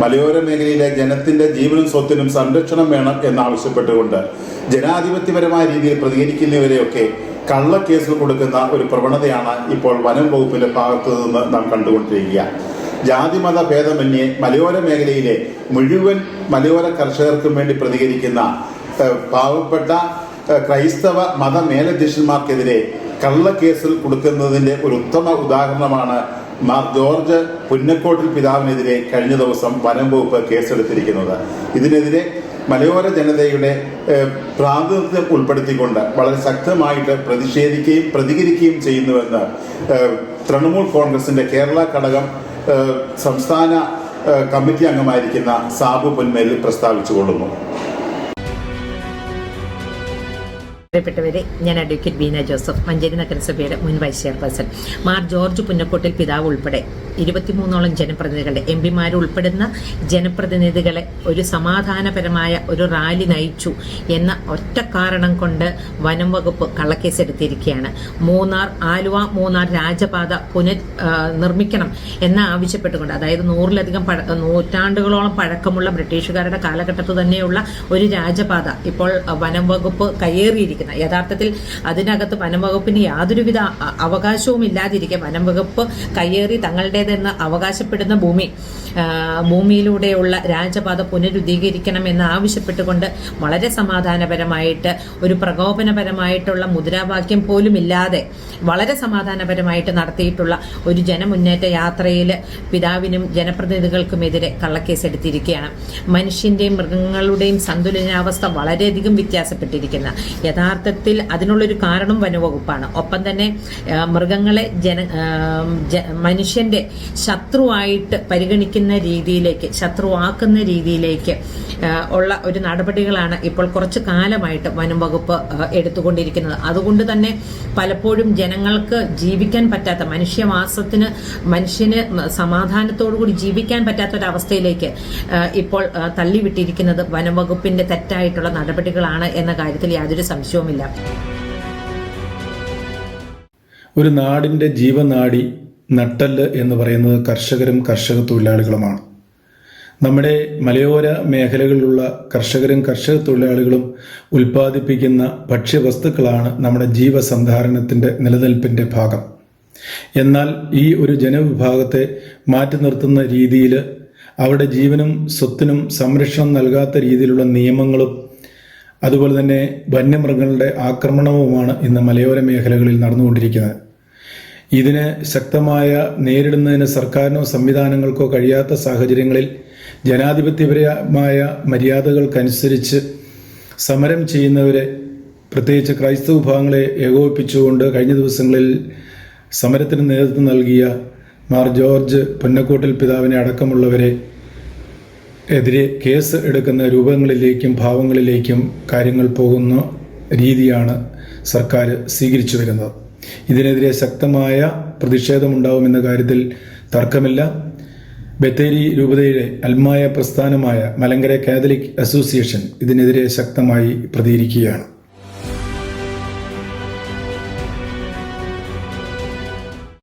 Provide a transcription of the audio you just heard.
മലയോര മേഖലയിലെ ജനത്തിന്റെ ജീവനും സ്വത്തിനും സംരക്ഷണം വേണം എന്നാവശ്യപ്പെട്ടുകൊണ്ട് ജനാധിപത്യപരമായ രീതിയിൽ പ്രതികരിക്കുന്നവരെയൊക്കെ കള്ളക്കേസ് കൊടുക്കുന്ന ഒരു പ്രവണതയാണ് ഇപ്പോൾ വനം വകുപ്പിന്റെ ഭാഗത്തു നിന്ന് നാം കണ്ടുകൊണ്ടിരിക്കുക. ജാതിമത ഭേദമന്യേ മലയോര മേഖലയിലെ മുഴുവൻ മലയോര കർഷകർക്കും വേണ്ടി പ്രതികരിക്കുന്ന പാവപ്പെട്ട ക്രൈസ്തവ മത മേലധ്യക്ഷന്മാർക്കെതിരെ കള്ളക്കേസിൽ കൊടുക്കുന്നതിന്റെ ഒരു ഉത്തമ ഉദാഹരണമാണ് മാർ ജോർജ് പുന്നക്കോട്ടിൽ പിതാവിനെതിരെ കഴിഞ്ഞ ദിവസം വനം വകുപ്പ് കേസെടുത്തിരിക്കുന്നത്. ഇതിനെതിരെ മലയോര ജനതയുടെ പ്രാതിനിധ്യം ഉൾപ്പെടുത്തിക്കൊണ്ട് വളരെ ശക്തമായിട്ട് പ്രതിഷേധിക്കുകയും പ്രതികരിക്കുകയും ചെയ്യുന്നുവെന്ന് തൃണമൂൽ കോൺഗ്രസിന്റെ കേരള ഘടകം സംസ്ഥാന കമ്മിറ്റി അംഗമായിരിക്കുന്ന സാബു പൊന്മേലിൽ പ്രസ്താവിച്ചുകൊള്ളുന്നു. പ്രിയപ്പെട്ടവരെ ഞാൻ അഡ്വക്കേറ്റ് ബീന ജോസഫ് മഞ്ചേരി നഗരസഭയുടെ മുൻ vice chairperson Mar George Punnakkottil പിതാവ് ഉൾപ്പെടെ ഇരുപത്തിമൂന്നോളം ജനപ്രതിനിധികളുടെ എം പിമാർ ഉൾപ്പെടുന്ന ജനപ്രതിനിധികളെ ഒരു സമാധാനപരമായ ഒരു റാലി നയിച്ചു എന്ന ഒറ്റ കാരണം കൊണ്ട് വനം വകുപ്പ് കള്ളക്കേസെടുത്തിരിക്കുകയാണ്. മൂന്നാർ ആലുവ മൂന്നാർ രാജപാത പുനർ നിർമ്മിക്കണം എന്ന് ആവശ്യപ്പെട്ടുകൊണ്ട് അതായത് നൂറിലധികം നൂറ്റാണ്ടുകളോളം പഴക്കമുള്ള ബ്രിട്ടീഷുകാരുടെ കാലഘട്ടത്തു തന്നെയുള്ള ഒരു രാജപാത ഇപ്പോൾ വനം വകുപ്പ് കയ്യേറിയിരിക്കുന്ന യഥാർത്ഥത്തിൽ അതിനകത്ത് വനംവകുപ്പിന് യാതൊരുവിധ അവകാശവും ഇല്ലാതിരിക്കെ വനംവകുപ്പ് കയ്യേറി തങ്ങളുടേതെന്ന് അവകാശപ്പെടുന്ന ഭൂമി ഭൂമിയിലൂടെയുള്ള രാജപാത പുനരുദ്ധീകരിക്കണമെന്ന് ആവശ്യപ്പെട്ടുകൊണ്ട് വളരെ സമാധാനപരമായിട്ട് ഒരു പ്രകോപനപരമായിട്ടുള്ള മുദ്രാവാക്യം പോലും ഇല്ലാതെ വളരെ സമാധാനപരമായിട്ട് നടത്തിയിട്ടുള്ള ഒരു ജനമുന്നേറ്റ യാത്രയിൽ പിതാവിനും ജനപ്രതിനിധികൾക്കുമെതിരെ കള്ളക്കേസ് എടുത്തിരിക്കുകയാണ് മനുഷ്യന്റെയും മൃഗങ്ങളുടെയും സന്തുലനാവസ്ഥ വളരെയധികം വ്യത്യാസപ്പെട്ടിരിക്കുന്ന. യഥാർത്ഥത്തിൽ അതിനുള്ളൊരു കാരണം വനവകുപ്പാണ്. ഒപ്പം തന്നെ മൃഗങ്ങളെ ജന മനുഷ്യന്റെ ശത്രുവായിട്ട് പരിഗണിക്കുന്ന രീതിയിലേക്ക് ശത്രുവാക്കുന്ന രീതിയിലേക്ക് ഉള്ള ഒരു നടപടികളാണ് ഇപ്പോൾ കുറച്ച് കാലമായിട്ട് വനം വകുപ്പ് എടുത്തുകൊണ്ടിരിക്കുന്നത്. അതുകൊണ്ട് തന്നെ പലപ്പോഴും ജനങ്ങൾക്ക് ജീവിക്കാൻ പറ്റാത്ത മനുഷ്യവാസത്തിന് മനുഷ്യന് സമാധാനത്തോടുകൂടി ജീവിക്കാൻ പറ്റാത്ത ഒരു അവസ്ഥയിലേക്ക് ഇപ്പോൾ തള്ളിവിട്ടിരിക്കുന്നത് വനംവകുപ്പിന്റെ തെറ്റായിട്ടുള്ള നടപടികളാണ് എന്ന കാര്യത്തിൽ യാതൊരു സംശയവുമില്ല ഒരു നാടിന്റെ ജീവനാടി നട്ടൽ എന്ന് പറയുന്നത് കർഷകരും കർഷക തൊഴിലാളികളുമാണ്. നമ്മുടെ മലയോര മേഖലകളിലുള്ള കർഷകരും കർഷക തൊഴിലാളികളും ഉൽപ്പാദിപ്പിക്കുന്ന ഭക്ഷ്യവസ്തുക്കളാണ് നമ്മുടെ ജീവസന്ധാരണത്തിന്റെ നിലനിൽപ്പിന്റെ ഭാഗം. എന്നാൽ ഈ ഒരു ജനവിഭാഗത്തെ മാറ്റി നിർത്തുന്ന രീതിയിൽ അവരുടെ ജീവനും സ്വത്തിനും സംരക്ഷണം നൽകാത്ത രീതിയിലുള്ള നിയമങ്ങളും അതുപോലെ തന്നെ വന്യമൃഗങ്ങളുടെ ആക്രമണവുമാണ് ഇന്ന് മലയോര മേഖലകളിൽ നടന്നുകൊണ്ടിരിക്കുന്നത്. ഇതിന് ശക്തമായ നേരിടുന്നതിന് സർക്കാരിനോ സംവിധാനങ്ങൾക്കോ കഴിയാത്ത സാഹചര്യങ്ങളിൽ ജനാധിപത്യപരമായ മര്യാദകൾക്കനുസരിച്ച് സമരം ചെയ്യുന്നവരെ പ്രത്യേകിച്ച് ക്രൈസ്തവ വിഭാഗങ്ങളെ ഏകോപിപ്പിച്ചുകൊണ്ട് കഴിഞ്ഞ ദിവസങ്ങളിൽ സമരത്തിന് നേതൃത്വം നൽകിയ മാർ ജോർജ് പൊന്നക്കോട്ടിൽ പിതാവിനെ അടക്കമുള്ളവരെ എതിരെ കേസ് എടുക്കുന്ന രൂപങ്ങളിലേക്കും ഭാവങ്ങളിലേക്കും കാര്യങ്ങൾ പോകുന്ന രീതിയാണ് സർക്കാർ സ്വീകരിച്ചു വരുന്നത്. ഇതിനെതിരെ ശക്തമായ പ്രതിഷേധമുണ്ടാവുമെന്ന കാര്യത്തിൽ തർക്കമില്ല. ബത്തേരി രൂപതയുടെ അൽമായ പ്രസ്ഥാനമായ മലങ്കര കാതലിക് അസോസിയേഷൻ ഇതിനെതിരെ ശക്തമായി പ്രതികരിക്കുകയാണ്.